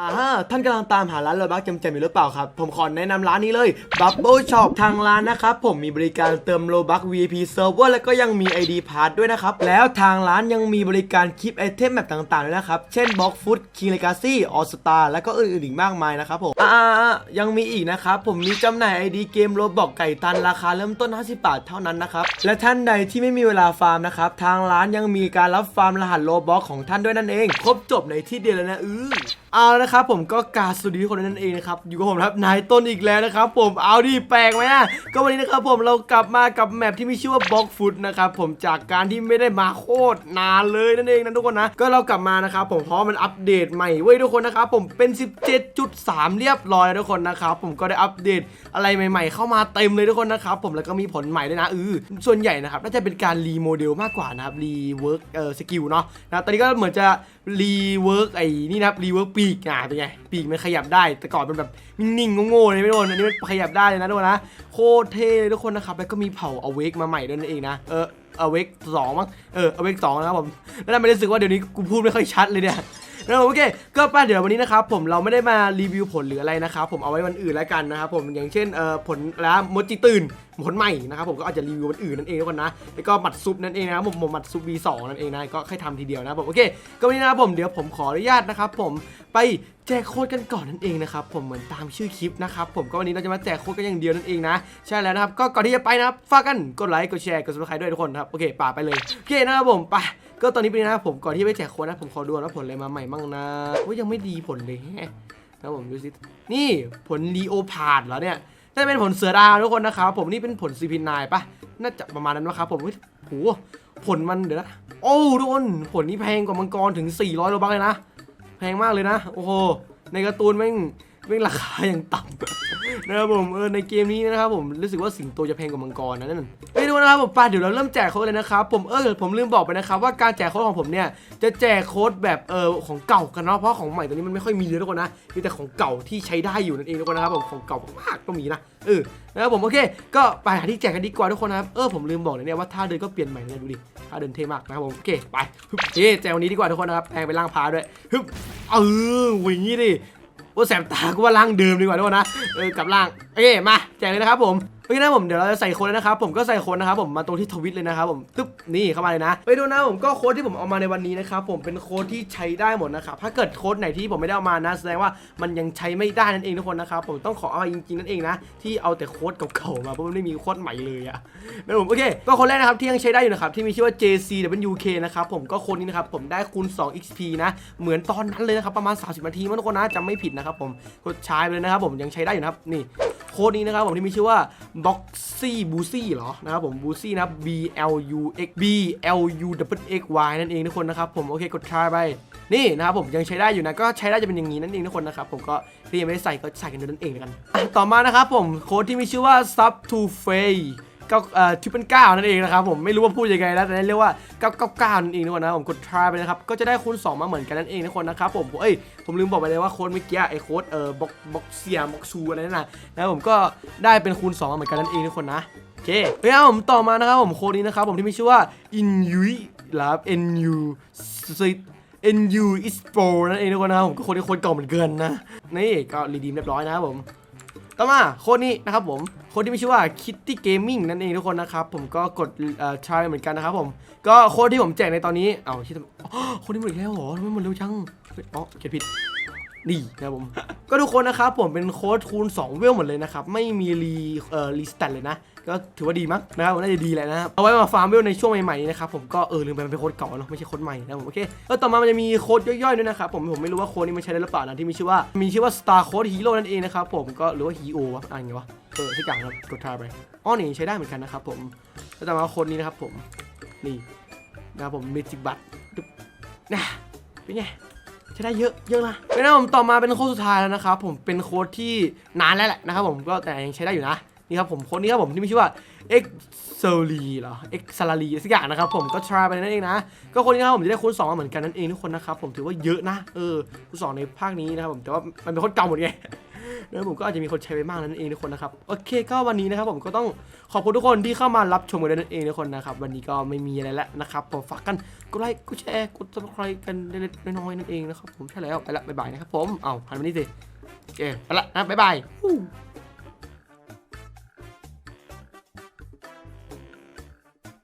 อ่าฮะท่านกำลังตามหาร้านโลบักจำจอยู่หรือเปล่าครับ ผมขอแนะนำร้านนี้เลย Bubble Shop ทางร้านนะครับ ผมมีบริการเติมโลบัก VIP Server แล้วก็ยังมี ID Pass ด้วยนะครับ แล้วทางร้านยังมีบริการคลิปไอเทมแบบต่างๆด้วยนะครับ เช่น Box Food King Legacy All Star แล้วก็อื่นๆอีกมากมายนะครับผม อ่าๆยังมีอีกนะครับ ผมมีจำหน่าย ID เกมโลบอกไก่ตันราคาเริ่มต้น 50 บาทเท่านั้นนะครับ และท่านใดที่ไม่มีเวลาฟาร์มนะครับ ทางร้านยังมีการรับฟาร์มรหัสโลบอกของท่านด้วยนั่นเอง ครบจบในที่เดียวเลยนะอื้อเอาละครับผมก็กราบสวัสดีทุกคนนั่นเองนะครับอยู่กับผมนะครับนายต้นอีกแล้วนะครับผมเอาดิแปลกไหมอะก็วันนี้นะครับผมเรากลับมากับแมปที่มีชื่อว่าบล็อกฟุตนะครับผมจากการที่ไม่ได้มาโคตรนานเลยนั่นเองนะทุกคนนะก็เรากลับมานะครับผมเพราะมันอัปเดตใหม่เว้ยทุกคนนะครับผมเป็น 17.3 เรียบร้อยแล้วทุกคนนะครับผมก็ได้อัปเดตอะไรใหม่ ๆ เข้ามาเต็มเลยทุกคนนะครับผมแล้วก็มีผลใหม่ด้วยนะเออส่วนใหญ่นะครับน่าจะเป็นการรีโมเดลมากกว่านะครับรีเวิร์กเอ่อสกิลเนาะนะตอนนี้ก็เหมือนจะรีเวิร์กไอ้นี่นะครับรีเวิร์กปีกอะเป็นไงปีกมันขยับได้ แต่ก่อนเป็นแบบนิ่งๆโง่ๆเลยไม่โดนอันนี้มันขยับได้เลยนะทุกคนนะโคตรเท่เลยทุกคนนะครับแล้วก็มีเผาอเวกมาใหม่ด้วยนั่นเองนะเอออเวกสองมั้งเอออเวกสองนะครับผมแล้วทำไมรู้สึกว่าเดี๋ยวนี้กูพูดไม่ค่อยชัดเลยเนี่ย นะโอเค ก็ป้าเดี๋ยววันนี้นะครับผมเราไม่ได้มารีวิวผลหรืออะไรนะครับผมเอาไว้วันอื่นแล้วกันนะครับผมอย่างเช่นเอ่อผลแล้วมดจิตื่นผลใหม่นะครับผมก็อาจจะรีวิววันอื่นนั่นเองทุกคนนะแล้วก็หมัดซุปนั่นเองนะครับผมหมัดซุป V2 นั่นเองนะก็แค่ทำทีเดียวนะผมโอเคก็วันนี้นะครับผมเดี๋ยวผมขออนุญาตนะครับผมไปแจกโค้ดกันก่อนนั่นเองนะครับผมเหมือนตามชื่อคลิปนะครับผมก็วันนี้เราจะมาแจกโค้ดกันอย่างเดียวนั่นเองนะใช่แล้วนะครับก็ก่อนที่จะไปนะครับฝากกันกดไลค์กดแชร์กดซับสไครต์ด้วยทุกคนครับโอเคป่าไปเลยโอเคนะครับผมไป ก็ตอนนี้เป็นนะผมก่อนที่ไปแจกโค้ดนะผมขอดูก่อนว่าผลอะไรมาใหม่บ้างนะว่ายังไม่ดีผลเลยแฮะนะผมดูสินี่ผลลีโอพาดเหรอเนี่ยน่าจะเป็นผลเสือดาวทุกคนนะครับผมนี่เป็นผลซีพีนายปะน่าจะประมาณนั้นนะครับผมเฮ้โหผลมันเดี๋ยวนะโอ้ทุกคนผลนี้แพงกว่ามังกรถึง 400โลบักเลยนะ แพงมากเลยนะ โอ้โหในการ์ตูนแม่ง แม่งราคาอย่างต่ำนะครับผมเออในเกมนี้นะครับผมรู้สึกว่าสิงโตจะแพงกว่ามังกรนะนั่นไปดูนะครับผมไป้าเดี๋ยวเราเริ่มแจกโค้ดเลยนะครับผมเออผมลืมบอกไปนะครับว่าการแจกโค้ดของผมเนี่ยจะแจกโค้ดแบบเออของเก่ากันเนาะเพราะของใหม่ตัวนี้มันไม่ค่อยมีเลยทุกคนนะมีแต่ของเก่าที่ใช้ได้อยู่นั่นเองทุกคนนะครับผมของเก่ามากก็มีนะเออนะครับผมโอเค ก็ไปหาที่แจกกันดีกว่าทุกคนนะครับเออผมลืมบอกเลยเนี่ยว่าท่าเดินก็เปลี่ยนใหม่เลยดูดิท่าเดินเท่มากนะครับผมโอเคไปเฮ้แจกวันนี้ดีกว่าทุกคนนะครับแปลงเป็นร่างพาด้วยฮึบเออวิ่งนี้ดิ ว่าแสบตากูว่าร่างเดิมดีกว่าด้วยนนะเออกลับร่างโอเคมาแจกเลยนะครับผมโอเคนะผมเดี๋ยวเราจะใส่โค้ดเลยนะครับผมก็ใส่โค้ดนะครับผมมาตรงที่ทวิตเลยนะครับผมตึ๊บนี่เข้ามาเลยนะไปดูนะผมก็โค้ดที่ผมเอามาในวันนี้นะครับผมเป็นโค้ดที่ใช้ได้หมดนะครับถ้าเกิดโค้ดไหนที่ผมไม่ได้เอามานะแสดงว่ามันยังใช้ไม่ได้นั่นเองทุกคนนะครับผมต้องขอเอาจริงๆนั่นเองนะที่เอาแต่โค้ดเก่าๆมาเพราะมันไม่มีโค้ดใหม่เลยอะนะผมโอเคก็ค้ดแรกนะครับที่ยังใช้ได้อยู่นะครับที่มีชื่อว่า JCWK นะครับผมก็โค้ดนี้นะครับผมได้คูณ 2 XP นะเหมือนตอนนั้นเลยนะครับประมาณ 30 นาทีมั้งทุกคนนะจำไม่ผิดนะครับผมกดใช้ไปเลยนะครับผมยังใช้ได้อยู่นะครับนี่โค้ดนี้นะครับผมที่มีชื่อว่า Boxy b o o y เหรอนะครับผม b o o y นะ B L U X B L U W X Y นั่นเองทุกคนนะครับผมโอเคกด try ไปนี่นะครับผมยังใช้ได้อยู่นะก็ใช้ได้จะเป็นอย่างนี้นั่นเองทุกคนนะครับผมก็ที่ยังไม่ได้ใส่ก็ใส่กันดูนั่นเองกัน ต่อมานะครับผมโค้ดที่มีชื่อว่า Sub to f a y เก้าเอ่อทิปเป็นเก้านั่นเองนะครับผมไม่รู้ว่าพูดยังไงนะแต่เรียกว่าเก้าเก้าเก้านั่นเองทุกคนนะผมกด try ไปนะครับก็จะได้คูณ2มาเหมือนกันนั่นเองทุกคนนะครับผมเอ้ยผมลืมบอกไปเลยว่าโค้ดเมื่อกี้ไอ้โค้ดเอ่อบ็อกบ็อกเซียบ็อกชูอะไรนั่นนะนะผมก็ได้เป็นคูณ2มาเหมือนกันนั่นเองทุกคนนะโอเคเฮ้ยผมต่อมานะครับผมโค้ดนี้นะครับผมที่มีชื่อว่า in u หรือ n u NU is pro นั่นเองทุกคนนะครับผมก็โค้ดที่โค้ดเก่าเหมือนเกันนะนี่ก็รีดีมเรียบร้อยนะครับผม ต่อมาโค้ดนี้นะครับผมโค้ดที่มีชื่อว่า Kitty Gaming นั่นเองทุกคนนะครับ ผมก็กดเอ่อช้เหมือนกันนะครับผม ก็โค้ดที่ผมแจกในตอนนี้ เอ้าคิดทำอ๋อโค้ดนี้หมดอีกแล้วเหรอทำไมหมดเร็วจังอ๋อเขียนผิดนี่นะครับผม ก็ทุกคนนะครับผมเป็นโค้ดคูณ 2 เวลหมดเลยนะครับ ไม่มีรีเอ่อรีสแตทเลยนะ ก็ถือว่าดีมั้งนะครับน่าจะดีแหละนะครับเอาไว้มาฟาร์มเวลในช่วงใหม่ๆนะครับผมก็เออลืมไปมันเป็นโค้ดเก่าเนาะไม่ใช่โค้ดใหม่นะผมโอเคแล้วต่อมามันจะมีโค้ดย่อยๆด้วยนะครับผมผมไม่รู้ว่าโค้ดนี้มันใช้ได้หรือเปล่านะที่มีชื่อว่ามีชื่อว่า Star Code Hero นั่นเองนะครับผมก็หรือว่า Hero วะอ่านไงวะเออที่กลางครับกดทาไปอ๋อนี่ใช้ได้เหมือนกันนะครับผมแล้วต่อมาโค้ดนี้นะครับผมนี่นะครับผม Magic Bus ดึ๊บนะเป็นไงใช้ได้เยอะเยอะนะเป็นนะผมต่อมาเป็นโค้ดสุดท้ายแล้วนะครับผมเป็นโค้ดที่นานแล้วแหละนะครับผมก็แต่ยังใช้ได้อยู่นะ นี่ครับผมค้ดนี้ครับผมที่มีชื่อว่า X s o l i เหรอ X s a l a r i สักอย่างนะครับผมก็ try ไปนั่นเองนะ ก็คนนี้ครับผมจะได้คูณ2มาเหมือนกันนั่นเองทุกคนนะครับผมถือว่าเยอะนะเออคูณ2ในภาคนี้นะครับผมแต่ว่ามันเป็นค้ดเก่าหมดไงแล้วผมก็อาจจะมีคนใช้ไปมากนั่นเองทุกคนนะครับโอเคก็วันนี้นะครับผมก็ต้องขอบคุณทุกคนที่เข้ามารับชมกันด้นั่นเองทุกคนนะครับวันนี้ก็ไม่มีอะไรแล้วนะครับผมฝากกันกดไลค์กดแชร์กด subscribe กันเล็กๆน้อยๆนั่นเองนะครับผมใช่แล้วไปละบ๊ายบายนะครับผมเอาหันมานี่สิโอเคไปละนะบ๊ายบาย